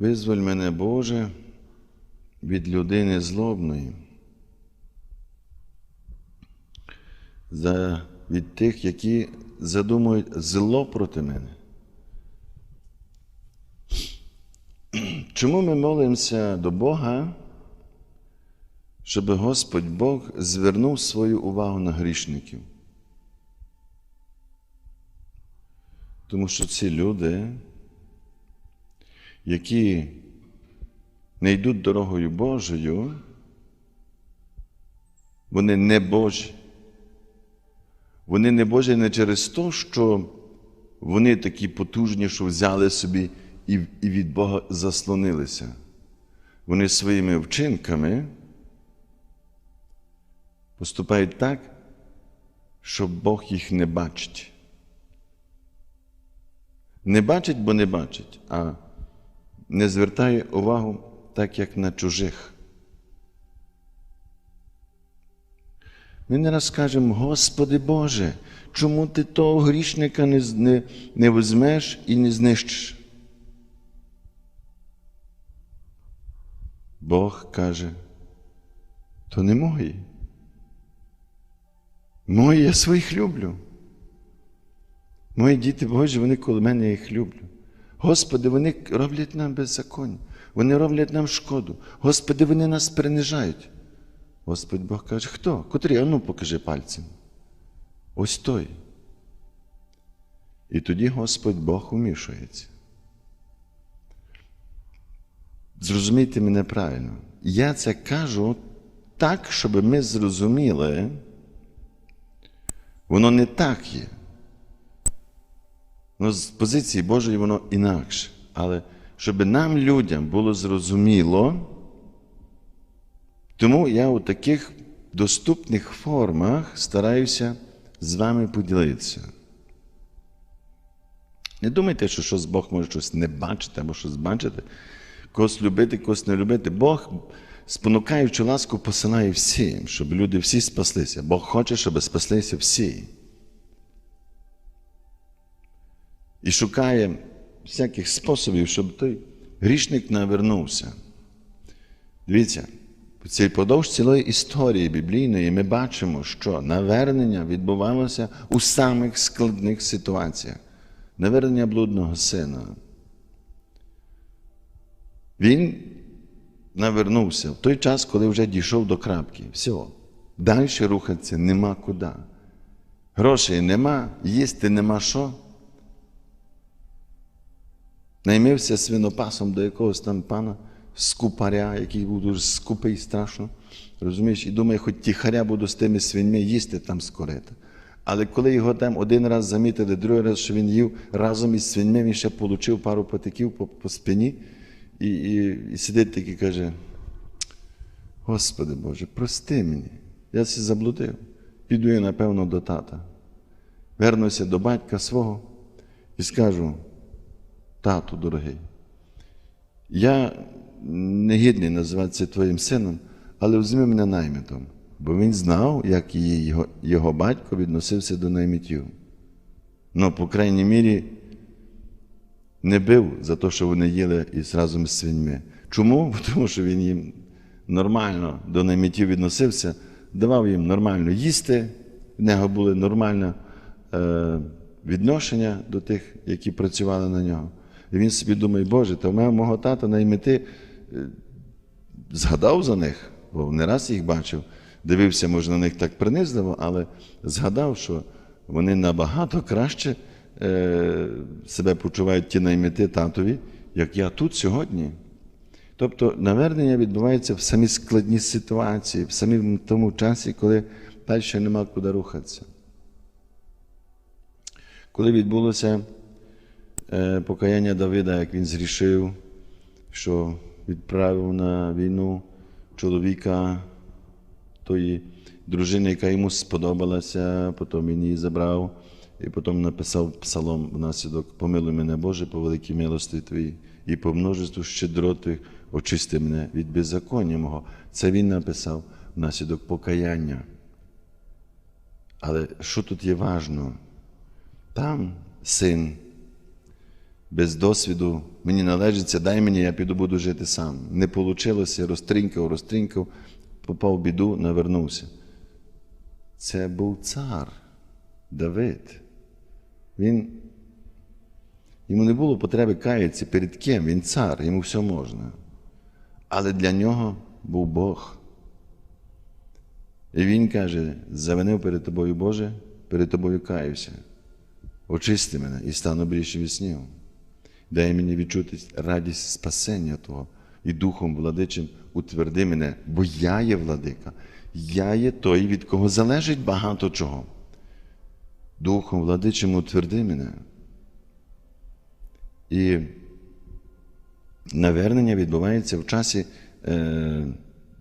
Визволь мене, Боже, від людини злобної, за, від тих, які задумують зло проти мене. Чому ми молимося до Бога, щоб Господь Бог звернув свою увагу на грішників? Тому що ці люди, які не йдуть дорогою Божою, вони не Божі. Вони не Божі не через те, що вони такі потужні, що взяли собі і від Бога заслонилися. Вони своїми вчинками поступають так, що Бог їх не бачить. Не бачить, бо не бачить, а не звертає увагу так, як на чужих. Ми не раз кажемо, Господи Боже, чому ти того грішника не, не, не візьмеш і не знищиш? Бог каже, то не мої. Мої я своїх люблю. Мої діти Божі, вони коло мене їх люблю. Господи, вони роблять нам беззаконня, вони роблять нам шкоду. Господи, вони нас принижають. Господь Бог каже, хто? Котрий? А ну покажи пальцем. Ось той. І тоді Господь Бог умішується. Зрозумійте мене правильно. Я це кажу так, щоб ми зрозуміли, воно не так є. Воно з позиції Божої воно інакше. Але щоб нам, людям, було зрозуміло, тому я у таких доступних формах стараюся з вами поділитися. Не думайте, що щось Бог може щось не бачити або щось бачити, когось любити, когось не любити. Бог, спонукаючи ласку, посилає всім, щоб люди всі спаслися. Бог хоче, щоб спаслися всі. І шукає всяких способів, щоб той грішник навернувся. Дивіться, подовж цілої історії біблійної ми бачимо, що навернення відбувалося у самих складних ситуаціях. Навернення блудного сина. Він навернувся в той час, коли вже дійшов до крапки. Все. Далі рухатися нема куди. Грошей нема, їсти нема що. Наймився свинопасом до якогось там пана скупаря, який був дуже скупий страшно. Розумієш, і думає, хоч тихаря буду з тими свиньми їсти там скорити. Але коли його там один раз замітили, другий раз, що він їв разом із свиньми, він ще отримав пару потиків по, по спині і, і, і сидить такий каже: Господи Боже, прости мені, я це заблудив. Піду я, напевно, до тата. Вернуся до батька свого і скажу, тату дорогий, я не гідний називатися твоїм сином, але візьми мене наймитом, бо він знав, як його, його батько відносився до наймитів. Ну, по крайній мірі, не бив за те, що вони їли із разом з свиньми. Чому? Тому що він їм нормально до наймитів відносився, давав їм нормально їсти, в нього були нормальне е, відношення до тих, які працювали на нього. І він собі думає, Боже, та в мене мого тата наймити згадав за них, бо не раз їх бачив, дивився, може, на них так принизливо, але згадав, що вони набагато краще е, себе почувають ті наймити татові, як я тут сьогодні. Тобто навернення відбувається в самій складній ситуації, в самому тому часі, коли далі нема куди рухатися. Коли відбулося е, покаяння Давида, як він зрішив, що відправив на війну чоловіка тої дружини, яка йому сподобалася, потім він її забрав і потім написав псалом внаслідок Помилуй мене, Боже, по великій милості Твоїй, і по множеству щедроти очисти мене від беззаконня мого. Це він написав внаслідок покаяння. Але що тут є важно? Там син без досвіду, мені належиться, дай мені, я піду буду жити сам. Не вийшло, розтринькав, розтринькав, попав в біду, навернувся. Це був цар Давид. Він, йому не було потреби каятися перед ким, він цар, йому все можна. Але для нього був Бог. І він каже: завинив перед тобою, Боже, перед тобою каюся. Очисти мене і стану більше від снів. Дай мені відчути радість спасення Твого і Духом владичим утверди мене, бо я є владика, я є той, від кого залежить багато чого. Духом владичим утверди мене. І навернення відбувається в часі, е,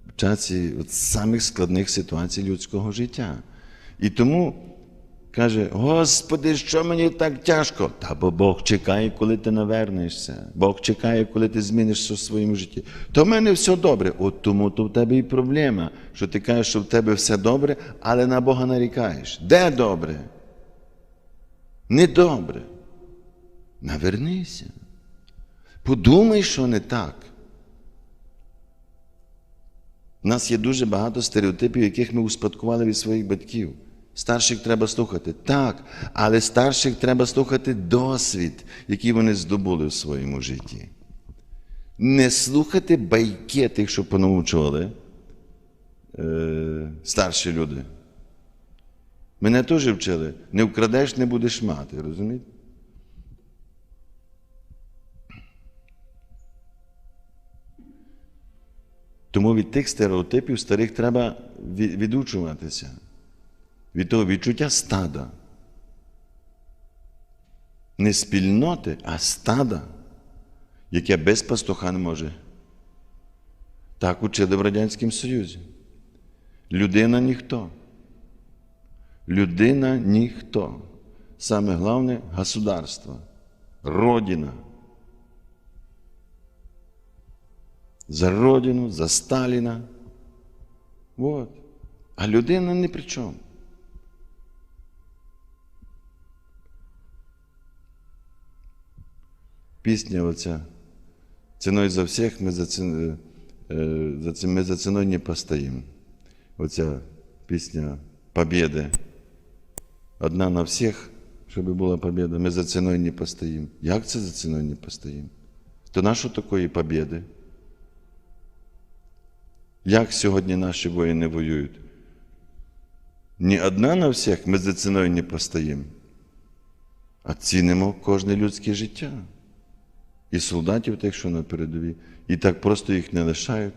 в часі самих складних ситуацій людського життя. І тому каже: Господи, що мені так тяжко? Та бо Бог чекає, коли ти навернешся. Бог чекає, коли ти змінишся в своєму житті. То в мене все добре. От тому то в тебе і проблема, що ти кажеш, що в тебе все добре, але на Бога нарікаєш. Де добре? Недобре. Навернися. Подумай, що не так. У нас є дуже багато стереотипів, яких ми успадкували від своїх батьків. Старших треба слухати. Так, але старших треба слухати досвід, який вони здобули в своєму житті. Не слухати байки тих, що понаучували е, старші люди. Мене теж вчили, не вкрадеш, не будеш мати, розумієте? Тому від тих стереотипів старих треба відучуватися. Від того відчуття стада. Не спільноти, а стада, яке без пастуха не може. Так учили в Радянському Союзі. Людина ніхто. Людина ніхто. Саме головне государство, родина. За родину, за Сталіна. Вот. А людина ні при чому. Пісня оця. Ціною за всіх ми за, цін, е, за, цим, ми за ціною не постоїм. Оця пісня Побєди. Одна на всіх, щоб була побєда, ми за ціною не постоїм. Як це за ціною не постоїм? То на що такої побєди? Як сьогодні наші воїни воюють? Ні одна на всіх ми за ціною не постоїмо, а цінимо кожне людське життя. І солдатів тих, що на передовій, і так просто їх не лишають.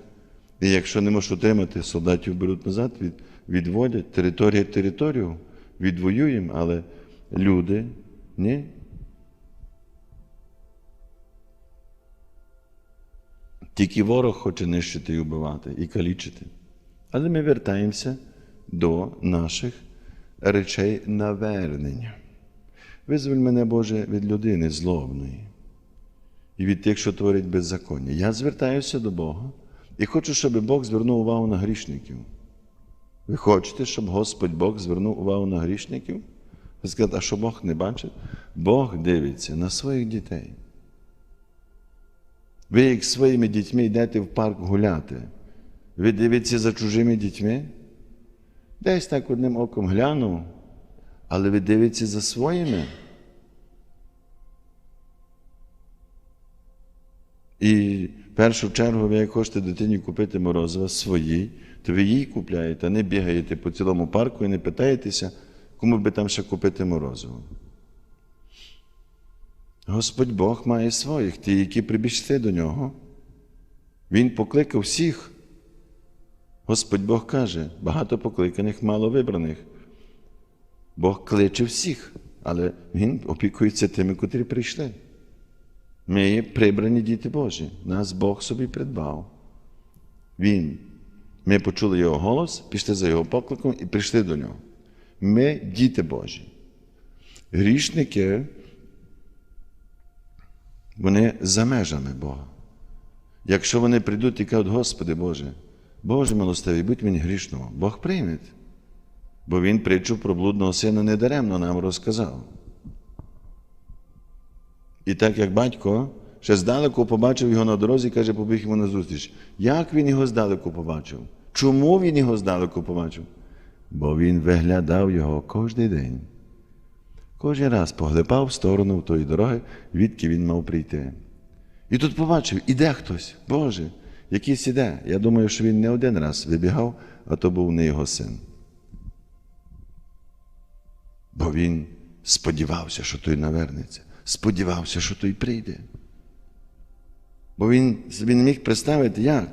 І якщо не можеш утримати, солдатів беруть назад, від, відводять територія територію, відвоюємо, але люди ні. Тільки ворог хоче нищити і вбивати, і калічити. Але ми вертаємося до наших речей навернення. Визволь мене, Боже, від людини злобної і від тих, що творять беззаконня. Я звертаюся до Бога і хочу, щоб Бог звернув увагу на грішників. Ви хочете, щоб Господь Бог звернув увагу на грішників? Ви скажете, а що Бог не бачить? Бог дивиться на своїх дітей. Ви, як своїми дітьми йдете в парк гуляти, ви дивитеся за чужими дітьми? Десь так одним оком глянув, але ви дивитеся за своїми. І в першу чергу, ви як хочете дитині купити морозиво своїй, то ви їй купляєте, а не бігаєте по цілому парку і не питаєтеся, кому би там ще купити морозиво. Господь Бог має своїх, ті, які прибігшли до нього. Він покликав всіх. Господь Бог каже, багато покликаних, мало вибраних. Бог кличе всіх, але Він опікується тими, котрі прийшли. Ми є прибрані діти Божі. Нас Бог собі придбав. Він. Ми почули Його голос, пішли за Його покликом і прийшли до нього. Ми діти Божі. Грішники, вони за межами Бога. Якщо вони прийдуть і кажуть, Господи Боже, Боже милостивий, будь мені грішного, Бог прийме. Бо Він притчу про блудного сина недаремно нам розказав. І так як батько ще здалеку побачив його на дорозі, каже, побіг йому назустріч. Як він його здалеку побачив? Чому він його здалеку побачив? Бо він виглядав його кожен день. Кожен раз поглипав в сторону тої дороги, відки він мав прийти. І тут побачив, іде хтось, Боже, якийсь іде. Я думаю, що він не один раз вибігав, а то був не його син. Бо він сподівався, що той навернеться, сподівався, що той прийде. Бо він, він міг представити, як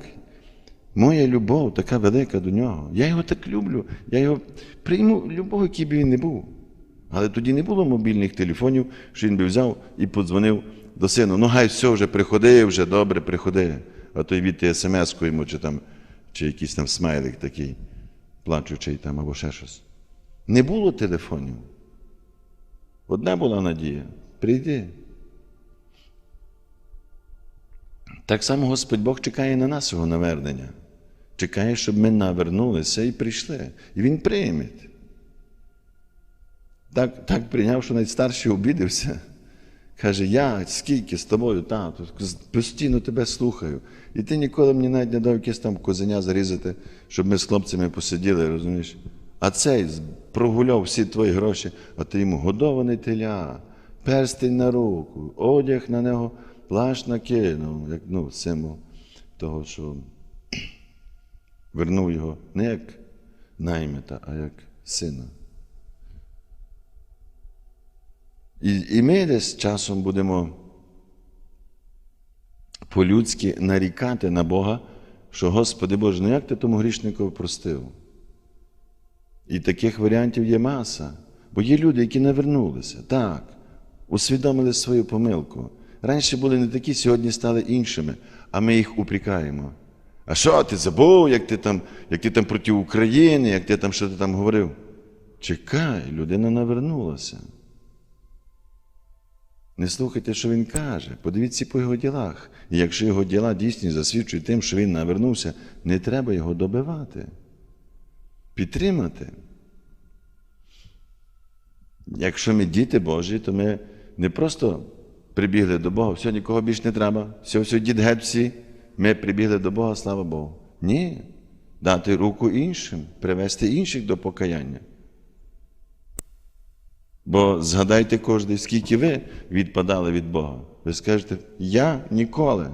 моя любов така велика до нього. Я його так люблю, я його прийму любов, який би він не був. Але тоді не було мобільних телефонів, що він би взяв і подзвонив до сина. Ну, гай, все, вже приходи, вже добре, приходи. А той від смс-ку йому, чи там, чи якийсь там смайлик такий, плачучий там або ще щось. Не було телефонів. Одна була надія прийди. Так само Господь Бог чекає на нас його навернення. Чекає, щоб ми навернулися і прийшли. І Він прийме. Так, так прийняв, що навіть старший обідався. Каже, я скільки з тобою, тату, постійно тебе слухаю. І ти ніколи мені навіть не дав якесь там козеня зарізати, щоб ми з хлопцями посиділи, розумієш? А цей прогуляв всі твої гроші, а ти йому годований теля, перстень на руку, одяг на нього, плащ накинув, як ну, символ того, що вернув його не як наймита, а як сина. І, і ми десь часом будемо по-людськи нарікати на Бога, що Господи Боже, ну як ти тому грішникові простив? І таких варіантів є маса. Бо є люди, які навернулися, так, усвідомили свою помилку. Раніше були не такі, сьогодні стали іншими, а ми їх упрікаємо. А що ти забув, як ти там, як ти там проти України, як ти там що ти там говорив? Чекай, людина навернулася. Не слухайте, що він каже. Подивіться по його ділах. І якщо його діла дійсні засвідчують тим, що він навернувся, не треба його добивати, підтримати. Якщо ми діти Божі, то ми не просто прибігли до Бога, все, нікого більше не треба, все, все, дід всі, ми прибігли до Бога, слава Богу. Ні. Дати руку іншим, привести інших до покаяння. Бо згадайте кожен, скільки ви відпадали від Бога. Ви скажете, я ніколи.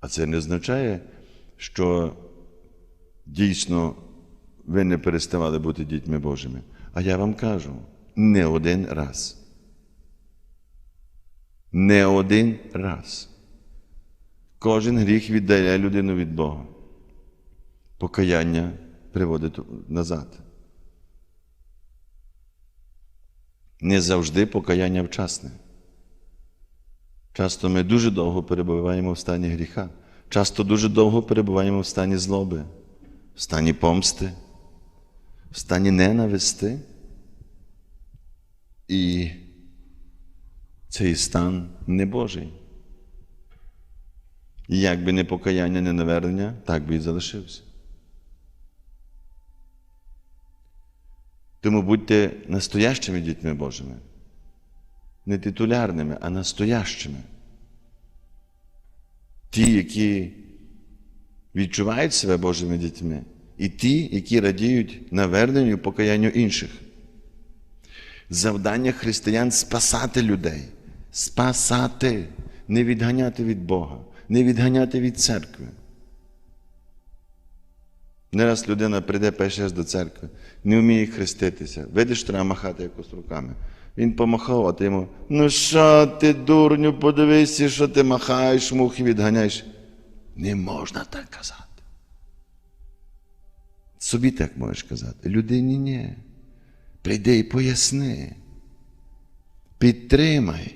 А це не означає, що дійсно ви не переставали бути дітьми Божими. А я вам кажу, не один раз. Не один раз. Кожен гріх віддає людину від Бога. Покаяння приводить назад. Не завжди покаяння вчасне. Часто ми дуже довго перебуваємо в стані гріха. Часто дуже довго перебуваємо в стані злоби, в стані помсти, в стані ненависти. І цей стан не Божий. І як би не покаяння, не навернення, так би і залишився. Тому будьте настоящими дітьми Божими. Не титулярними, а настоящими. Ті, які відчувають себе Божими дітьми, і ті, які радіють наверненню покаянню інших. Завдання християн спасати людей, спасати, не відганяти від Бога, не відганяти від церкви. Не раз людина прийде перший раз до церкви, не вміє хреститися. Видиш, треба махати якось руками. Він помахав, а ти йому, ну що ти, дурню, подивися, що ти махаєш, мухи відганяєш. Не можна так казати. Собі так можеш казати. Людині ні. Прийди і поясни. Підтримай.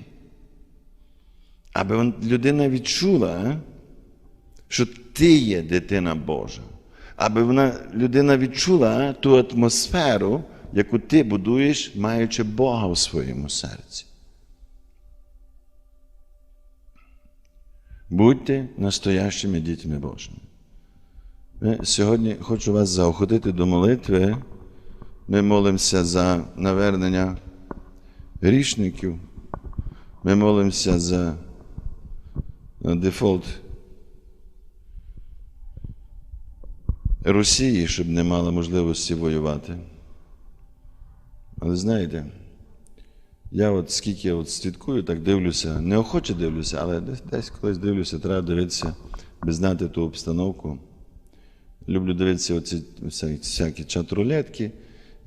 Аби людина відчула, що ти є дитина Божа аби вона, людина відчула ту атмосферу, яку ти будуєш, маючи Бога у своєму серці. Будьте настоящими дітьми Божими. Сьогодні хочу вас заохотити до молитви. Ми молимося за навернення грішників. Ми молимося за дефолт Росії, щоб не мала можливості воювати. Але знаєте, я от скільки я от слідкую, так дивлюся, неохоче дивлюся, але десь, десь колись дивлюся, треба дивитися, би знати ту обстановку. Люблю дивитися оці всякі, чат-рулетки, е,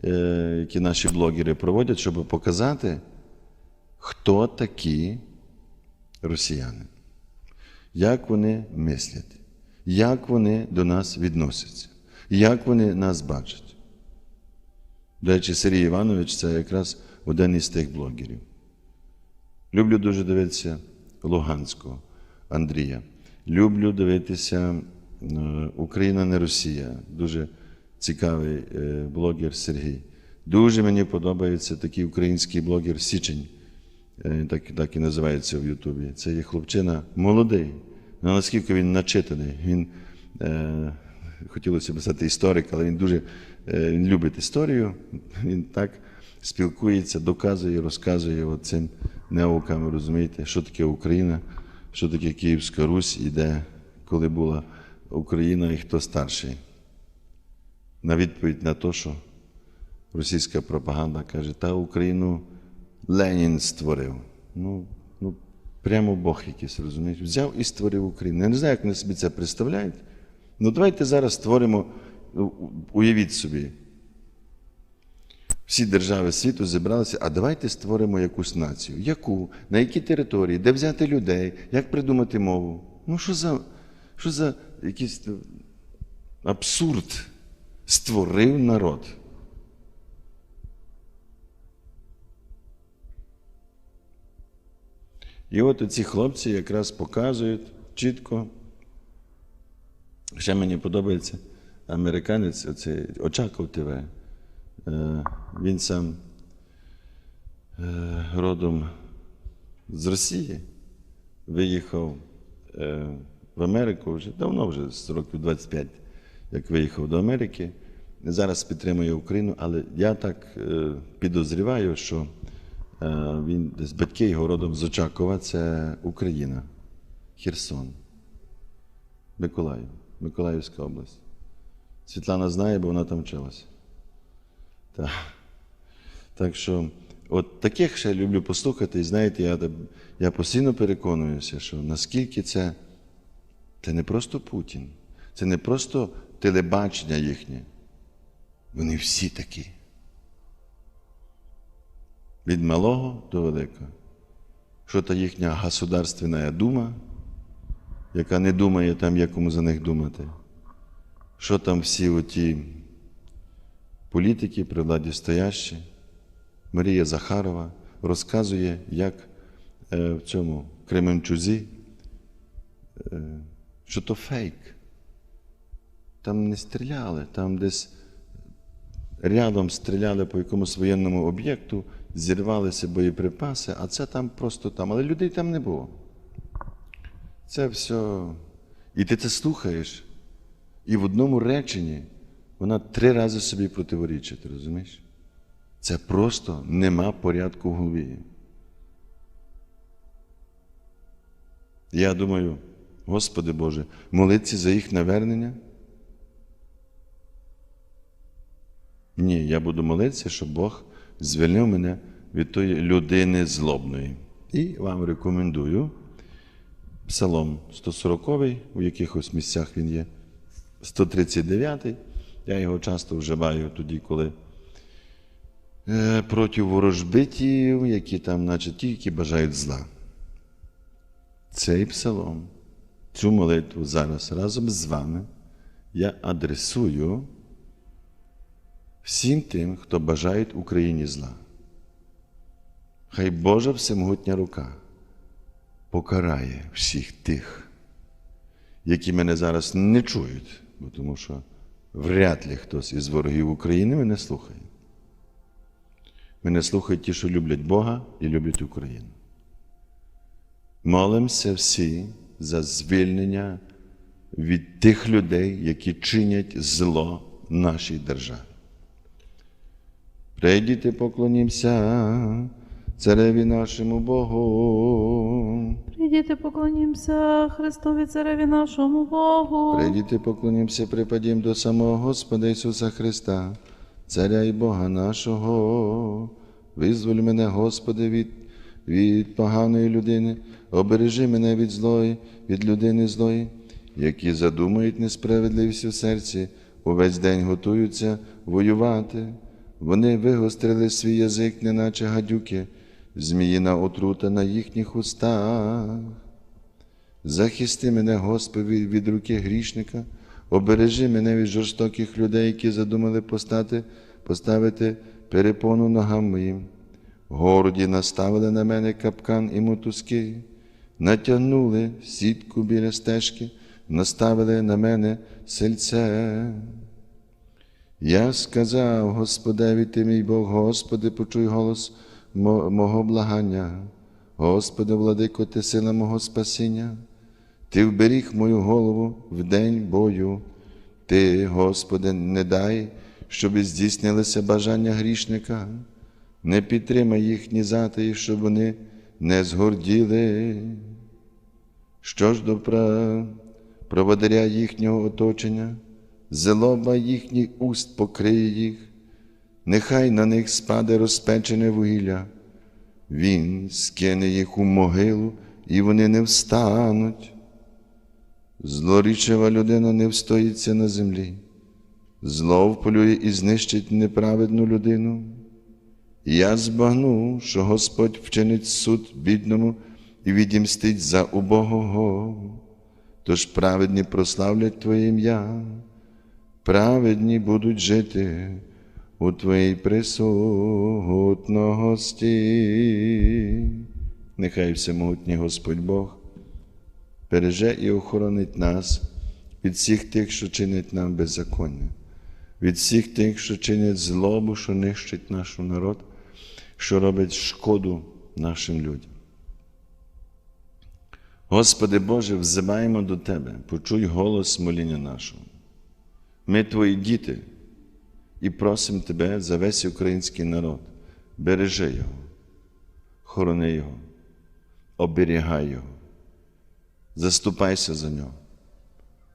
які наші блогери проводять, щоб показати, хто такі росіяни, як вони мислять, як вони до нас відносяться, як вони нас бачать. До речі, Сергій Іванович це якраз один із тих блогерів. Люблю дуже дивитися Луганського Андрія. Люблю дивитися е, Україна не Росія. Дуже цікавий е, блогер Сергій. Дуже мені подобається такий український блогер Січень. Е, Так, так і називається в Ютубі. Це є хлопчина молодий. Ну, наскільки він начитаний. Він е, хотілося б писати історик, але він дуже е, він любить історію. Він так спілкується, доказує, розказує цим наукам, розумієте, що таке Україна, що таке Київська Русь і де, коли була Україна і хто старший. На відповідь на те, що російська пропаганда каже, та Україну Ленін створив. Ну, ну прямо Бог якийсь, розумієш? Взяв і створив Україну. Я не знаю, як вони собі це представляють. Ну давайте зараз створимо, ну, уявіть собі, всі держави світу зібралися, а давайте створимо якусь націю. Яку? На якій території, де взяти людей, як придумати мову? Ну, що за, що за якийсь абсурд створив народ? І от ці хлопці якраз показують чітко. Ще мені подобається американець, оцей Очаков ТВ. Е, Він сам е, родом з Росії, виїхав е, в Америку вже давно, вже з років 25, як виїхав до Америки. Зараз підтримує Україну, але я так е, підозріваю, що е, він десь батьки його родом з Очакова, це Україна, Херсон, Миколаїв, Миколаївська область. Світлана знає, бо вона там вчилася. Так. так що, от таких ще люблю послухати, і знаєте, я, я постійно переконуюся, що наскільки це, це не просто Путін, це не просто телебачення їхнє. Вони всі такі. Від малого до великого. Що та їхня государственна дума, яка не думає там, як кому за них думати. Що там всі оті політики при владі стоящі, Марія Захарова розказує, як е, в цьому Кременчузі, е, що то фейк. Там не стріляли, там десь рядом стріляли по якомусь воєнному об'єкту, зірвалися боєприпаси, а це там просто там. Але людей там не було. Це все. І ти це слухаєш, і в одному реченні вона три рази собі противорічить, розумієш? Це просто нема порядку в голові. Я думаю, Господи Боже, молитися за їх навернення. Ні, я буду молитися, щоб Бог звільнив мене від тої людини злобної. І вам рекомендую Псалом 140, у якихось місцях він є, 139. Я його часто вживаю тоді, коли е, проти ворожбитів, які там, наче ті, які бажають зла. Цей псалом, цю молитву зараз разом з вами я адресую всім тим, хто бажає Україні зла. Хай Божа всемогутня рука покарає всіх тих, які мене зараз не чують, бо тому що вряд ли хтось із ворогів України мене слухає. Мене слухають ті, що люблять Бога і люблять Україну. Молимося всі за звільнення від тих людей, які чинять зло нашій державі. Прийдіте, поклонімся Цареві нашому Богу. Прийдіте, поклонімся Христові Цареві нашому Богу. Прийдіте, поклонімося, припадім до самого Господа Ісуса Христа, Царя і Бога нашого. Визволь мене, Господи, від, від поганої людини, обережи мене від злої, від людини злої, які задумають несправедливість у серці, увесь день готуються воювати. Вони вигострили свій язик, неначе гадюки, зміїна отрута на їхніх устах. Захисти мене, Господи, від руки грішника, обережи мене від жорстоких людей, які задумали постати, поставити перепону ногам моїм. Городі наставили на мене капкан і мотузки, натягнули сітку біля стежки, наставили на мене сельце. Я сказав, Господеві, ти мій Бог, Господи, почуй голос мого благання. Господи, владико, ти сила мого спасіння. Ти вберіг мою голову в день бою. Ти, Господи, не дай, щоб здійснилися бажання грішника. Не підтримай їхні затаї, щоб вони не згорділи. Що ж до пра- проводаря їхнього оточення, злоба їхніх уст покриє їх, нехай на них спаде розпечене вугілля. Він скине їх у могилу, і вони не встануть. Злорічива людина не встоїться на землі, зло вполює і знищить неправедну людину. Я збагну, що Господь вчинить суд бідному і відімстить за убогого. Тож праведні прославлять Твоє ім'я, праведні будуть жити у Твоїй присутності. Нехай всемогутній Господь Бог береже і охоронить нас від всіх тих, що чинять нам беззаконня, від всіх тих, що чинять злобу, що нищить наш народ, що робить шкоду нашим людям. Господи Боже, взиваємо до Тебе, почуй голос моління нашого. Ми Твої діти і просимо Тебе за весь український народ. Бережи його, хорони його, оберігай його, заступайся за нього.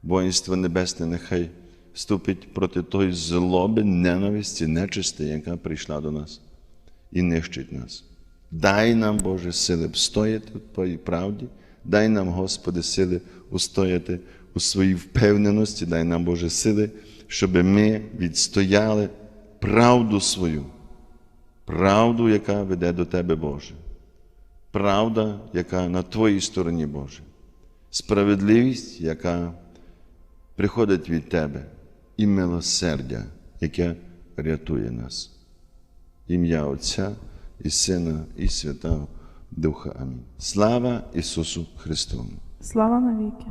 Воїнство Небесне нехай вступить проти тої злоби, ненависті, нечисти, яка прийшла до нас і нищить нас. Дай нам, Боже, сили встояти в Твоїй правді, дай нам, Господи, сили устояти у своїй впевненості, дай нам, Боже, сили, щоб ми відстояли правду свою, правду, яка веде до Тебе, Боже, правда, яка на Твоїй стороні, Боже, справедливість, яка приходить від Тебе, і милосердя, яке рятує нас. Ім'я Отця і Сина, і Святого Духа. Амінь. Слава Ісусу Христу! Слава навіки.